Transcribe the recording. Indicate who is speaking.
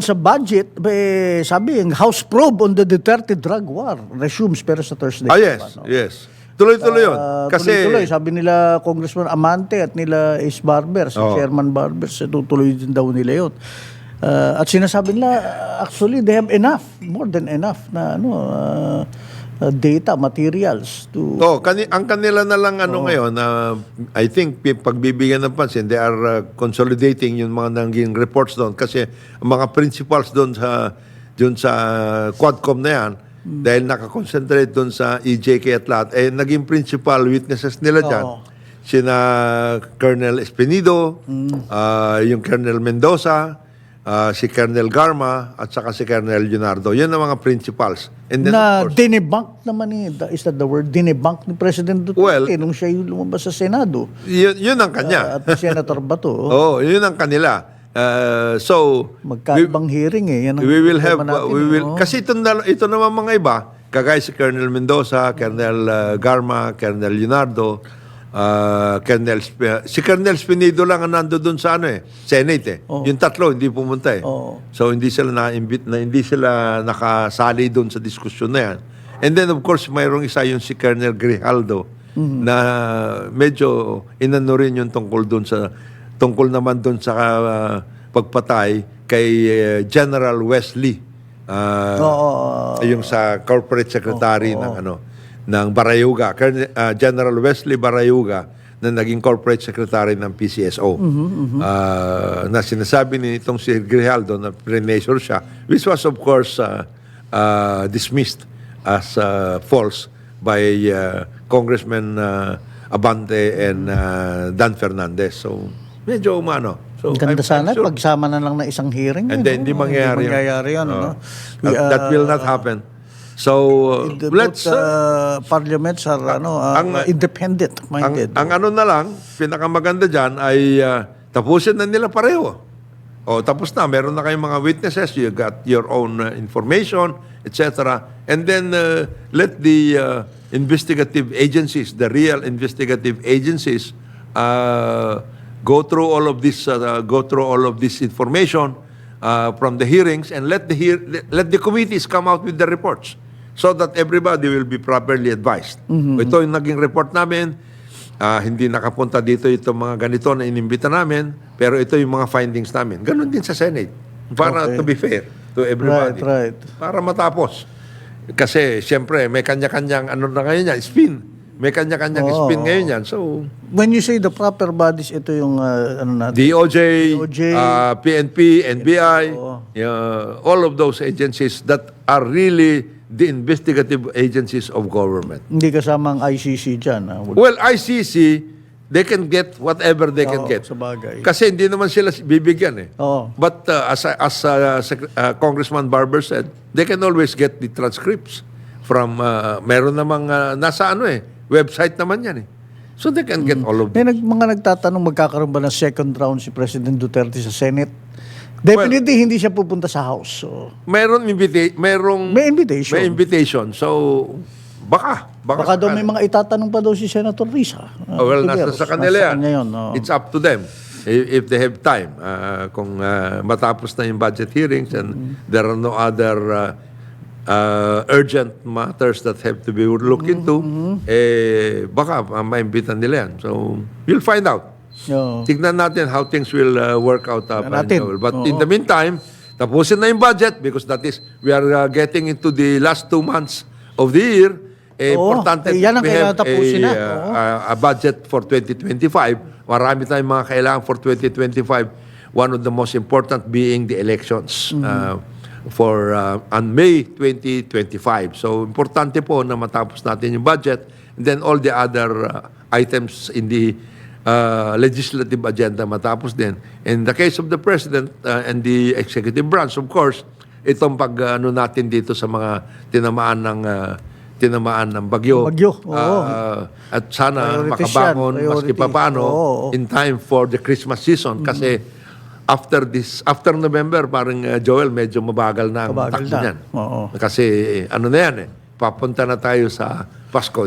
Speaker 1: sa budget, eh, sabi, yung House probe on the Duterte drug war resumes pero sa Thursday.
Speaker 2: Ah, yes,
Speaker 1: pa, no?
Speaker 2: yes. Tuloy-tuloy yun.
Speaker 1: Ah,
Speaker 2: Kasi,
Speaker 1: tuloy-tuloy. sabi nila Congressman Amante at nila Ace Barber, si
Speaker 2: Oo.
Speaker 1: Chairman Barber, tutuloy din daw nila yun. Ah, at sinasabi nila, actually, they have enough, more than enough na ano, ah, data, materials to...
Speaker 2: oh, kani, ang kanila na lang ano ngayon, na I think pagbibigyan ng pansin, they are uh, consolidating yung mga nanging reports doon kasi ang mga principals doon sa doon sa Quadcom na yan, dahil nakakonsentrate doon sa EJK at lahat, eh, naging principal witnesses nila dyan.
Speaker 1: Oo.
Speaker 2: Sina Colonel Espinido, ah, yung Colonel Mendoza, ah, si Colonel Garma, at saka si Colonel Leonardo. Yan ang mga principals. And then,
Speaker 1: na
Speaker 2: course,
Speaker 1: dinebunk naman ni, is that the word, dinebunk ni President Duterte
Speaker 2: Well-
Speaker 1: nung siya yung lumabas sa Senado.
Speaker 2: yun, yun ang kanya.
Speaker 1: At Senator Bato,
Speaker 2: Oo, yun ang kanila. Uh, so,
Speaker 1: magkaibang hearing eh. Yan ang
Speaker 2: we will have, uh,
Speaker 1: natin,
Speaker 2: we will,
Speaker 1: oh.
Speaker 2: kasi ito, ito naman mga iba, kagaya si Colonel Mendoza, Colonel uh, Garma, Colonel Leonardo, uh, Colonel, Sp- si Colonel Spinido lang ang nando doon sa ano eh, Senate eh. Yung tatlo, hindi pumunta eh.
Speaker 1: Oo.
Speaker 2: So, hindi sila na-invite, na, hindi sila nakasali doon sa diskusyon na yan. And then, of course, mayroong isa yung si Colonel Grijaldo, na medyo inano rin yung tungkol doon sa, tungkol naman doon sa uh, pagpatay kay uh, General Wesley. Uh,
Speaker 1: Oo.
Speaker 2: yung sa corporate secretary ng ano ng Barayuga, uh, General Wesley Barayuga na naging corporate secretary ng PCSO. Uh, na sinasabi ni itong si Grijaldo na pre-measure siya, which was of course uh, uh, dismissed as uh, false by uh, Congressman uh, Abante and uh, Dan Fernandez. So, medyo umano. So,
Speaker 1: ganda
Speaker 2: I'm-
Speaker 1: sana,
Speaker 2: I'm sure-
Speaker 1: pagsama na lang na isang hearing.
Speaker 2: And
Speaker 1: eh,
Speaker 2: then,
Speaker 1: no?
Speaker 2: hindi mangyayari,
Speaker 1: Hindi mangyayari yan.
Speaker 2: Oh.
Speaker 1: no?
Speaker 2: that,
Speaker 1: We,
Speaker 2: that will not happen. So, uh,
Speaker 1: the
Speaker 2: let's...
Speaker 1: both,
Speaker 2: uh,
Speaker 1: uh, parliaments are ano, uh,
Speaker 2: ang- ang,
Speaker 1: independent-minded.
Speaker 2: ang ano na lang, pinakamaganda dyan ay uh, tapusin na nila pareho. O, tapos na. Meron na kayong mga witnesses. You got your own uh, information, etc. And then, uh, let the uh, investigative agencies, the real investigative agencies, uh, go through all of this, uh, go through all of this information uh, from the hearings and let the hear, let the committees come out with the reports so that everybody will be properly advised. Ito yung naging report namin. Ah, hindi nakapunta dito itong mga ganito na inimbita namin, pero ito yung mga findings namin. Ganon din sa Senate. Para
Speaker 1: Okay.
Speaker 2: to be fair to everybody.
Speaker 1: Right, right.
Speaker 2: Para matapos. Kasi, siyempre, may kanya-kanyang ano na ngayon yan, spin. May kanya-kanyang
Speaker 1: Oo.
Speaker 2: spin ngayon yan. So,
Speaker 1: When you say the proper bodies, ito yung uh, ano natin.
Speaker 2: DOJ,
Speaker 1: DOJ,
Speaker 2: uh, PNP, NBI,
Speaker 1: Oo.
Speaker 2: yeah, all of those agencies that are really the investigative agencies of government.
Speaker 1: Hindi kasama ang ICC dyan. ah. Wag-
Speaker 2: Well, ICC, they can get whatever they can
Speaker 1: Oo,
Speaker 2: get.
Speaker 1: sa bagay.
Speaker 2: Kasi hindi naman sila bibigyan eh.
Speaker 1: Oo.
Speaker 2: But uh, as, as uh, Sec- uh, Congressman Barber said, they can always get the transcripts from, uh, meron namang uh, nasa ano eh, website naman yan eh. So they can get all of
Speaker 1: May nag, mga nagtatanong magkakaroon ba ng second round si President Duterte sa Senate? Definitely hindi siya pupunta sa House. So,
Speaker 2: Meron invita- merong
Speaker 1: may invitation.
Speaker 2: may invitation. So baka baka,
Speaker 1: Baka daw may mga itatanong pa daw si Senator Risa.
Speaker 2: Oh, well, nasa sa kanila yan.
Speaker 1: kanya yun, oo.
Speaker 2: It's up to them if, if they have time. Uh, kung uh, matapos na yung budget hearings and
Speaker 1: Mm-hmm.
Speaker 2: there are no other uh, uh, urgent matters that have to be looked into,
Speaker 1: Mm-hmm.
Speaker 2: eh, baka uh, maimbitan nila yan. So, we'll find out.
Speaker 1: Oo.
Speaker 2: Tignan natin how things will uh, work out. Uh,
Speaker 1: Tignan natin.
Speaker 2: But
Speaker 1: Oo.
Speaker 2: in the meantime, tapusin na yung budget because that is, we are uh, getting into the last two months of the year. Eh,
Speaker 1: Oo.
Speaker 2: importante
Speaker 1: Eh, yan ang
Speaker 2: we have
Speaker 1: tapusin
Speaker 2: a,
Speaker 1: na.
Speaker 2: uh,
Speaker 1: Oo.
Speaker 2: a, a budget for 2025. Marami tayong mga kailangan for 2025. One of the most important being the elections uh, for uh, on May 2025. So, importante po na matapos natin yung budget and then all the other uh, items in the uh, legislative agenda matapos din. In the case of the President uh, and the executive branch, of course, itong pag uh, ano natin dito sa mga tinamaan ng uh, tinamaan ng bagyo.
Speaker 1: Bagyo, oo.
Speaker 2: Ah, at sana
Speaker 1: Priorities
Speaker 2: makabangon
Speaker 1: yan,
Speaker 2: maski
Speaker 1: priority.
Speaker 2: papaano
Speaker 1: Oo,
Speaker 2: in time for the Christmas season kasi after this after November parang uh, Joel medyo mabagal na ang takbo niyan.
Speaker 1: Oo.
Speaker 2: Kasi eh, ano na yan eh papunta na tayo sa Pasko.